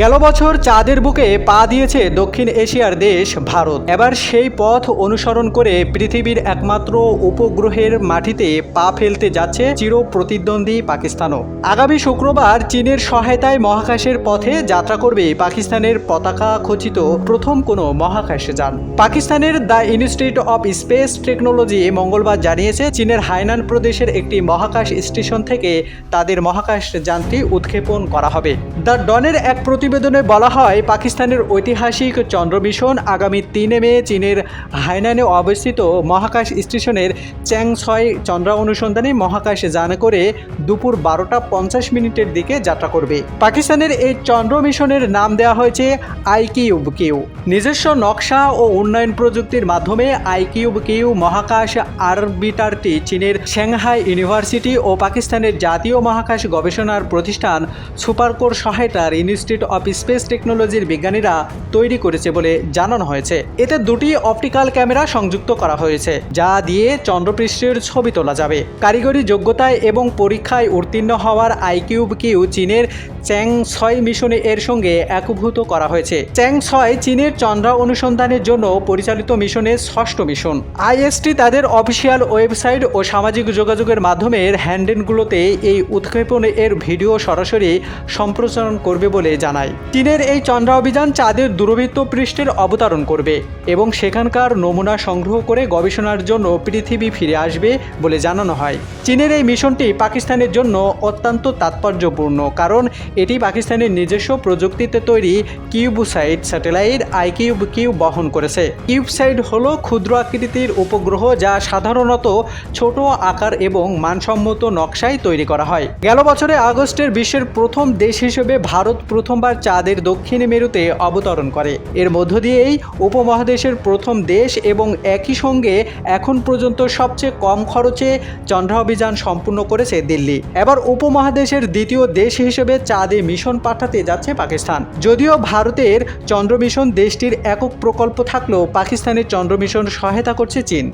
গেল বছর চাঁদের বুকে পা দিয়েছে দক্ষিণ এশিয়ার দেশ, ভারত। এবার সেই পথ অনুসরণ করে পৃথিবীর একমাত্র উপগ্রহের মাটিতে পা ফেলতে যাচ্ছে চির প্রতিদ্বন্দ্বী পাকিস্তানও। আগামী শুক্রবার চীনের সহায়তায় মহাকাশের পথে যাত্রা করবে পাকিস্তানের পতাকা খচিত প্রথম কোনো মহাকাশ যান। পাকিস্তানের the institute of space technology মঙ্গলবার জানিয়েছে, চীনের হাইনান প্রদেশের একটি মহাকাশ স্টেশন থেকে তাদের মহাকাশ যানটি উৎক্ষেপণ করা হবে। দ্য ডনের এক প্রতিবেদনে বলা হয়, পাকিস্তানের ঐতিহাসিক চন্দ্র মিশন আগামী তিনে মে চীনের হাইনানে অবস্থিত মহাকাশ স্টেশনের চ্যাং ছয় চন্দ্র অনুসন্ধানে মহাকাশ যান করে দুপুর বারোটা পঞ্চাশ মিনিটের দিকে যাত্রা করবে। পাকিস্তানের এই চন্দ্র মিশনের নাম দেওয়া হয়েছে আইকিউব কিউ। নিজস্ব নকশা ও উন্নয়ন প্রযুক্তির মাধ্যমে আইকিউব কিউ মহাকাশ আরবিটারটি চীনের সাংহাই ইউনিভার্সিটি ও পাকিস্তানের জাতীয় মহাকাশ গবেষণার প্রতিষ্ঠান সুপারকোর সহায়তার ইনস্টিটিউট অফ স্পেস টেকনোলজির বিজ্ঞানীরা তৈরি করেছে বলে জানানো হয়েছে। এতে দুটি অপটিক্যাল ক্যামেরা সংযুক্ত করা হয়েছে, যা দিয়ে চন্দ্রপৃষ্ঠের ছবি তোলা যাবে। কারিগরি যোগ্যতায় এবং পরীক্ষায় উত্তীর্ণ হওয়ার আইকিউব কিউ চীনের চ্যাং ছয় মিশনে এর সঙ্গে একভূত করা হয়েছে। চ্যাং ছয় চীনের চন্দ্র অনুসন্ধানের জন্য পরিচালিত মিশনের ষষ্ঠ মিশন। আইএসটি তাদের অফিসিয়াল ওয়েবসাইট ও সামাজিক যোগাযোগের মাধ্যমে হ্যান্ডেলগুলোতে এই উৎক্ষেপণ এর ভিডিও সরাসরি সম্প্রচারণ করবে বলে জানায়। চীনের এই চন্দ্র অভিযান চাঁদের দূরবৃত্ত পৃষ্ঠের অবতরণ করবে এবং সেখানকার নমুনা সংগ্রহ করে গবেষণার জন্য পৃথিবী ফিরে আসবে বলে জানানো হয়। চীনের এই মিশনটি পাকিস্তানের জন্য অত্যন্ত তাৎপর্যপূর্ণ, কারণ এটি পাকিস্তানের নিজস্ব প্রযুক্তিতে তৈরি কিউবসাইট স্যাটেলাইট আইকিউব কিউব বহন করেছে। কিউবসাইট হলো ক্ষুদ্র আকৃতির উপগ্রহ যা সাধারণত ছোট আকার এবং মানসম্মত নকশায় তৈরি করা হয়। গেল বছরে আগস্টের বিশ্বের প্রথম দেশ হিসেবে ভারত প্রথমবার চাঁদের দক্ষিণে মেরুতে অবতরণ করে। এর মধ্য দিয়েই উপমহাদেশের প্রথম দেশ এবং একই সঙ্গে এখন পর্যন্ত সবচেয়ে কম খরচে চন্দ্র অভিযান সম্পূর্ণ করেছে দিল্লি। এবার উপমহাদেশের দ্বিতীয় দেশ হিসেবে চাঁদে মিশন পাঠাতে যাচ্ছে পাকিস্তান। যদিও ভারতের চন্দ্র মিশন দেশটির একক প্রকল্প থাকলেও পাকিস্তানের চন্দ্র মিশন সহায়তা করছে চীন।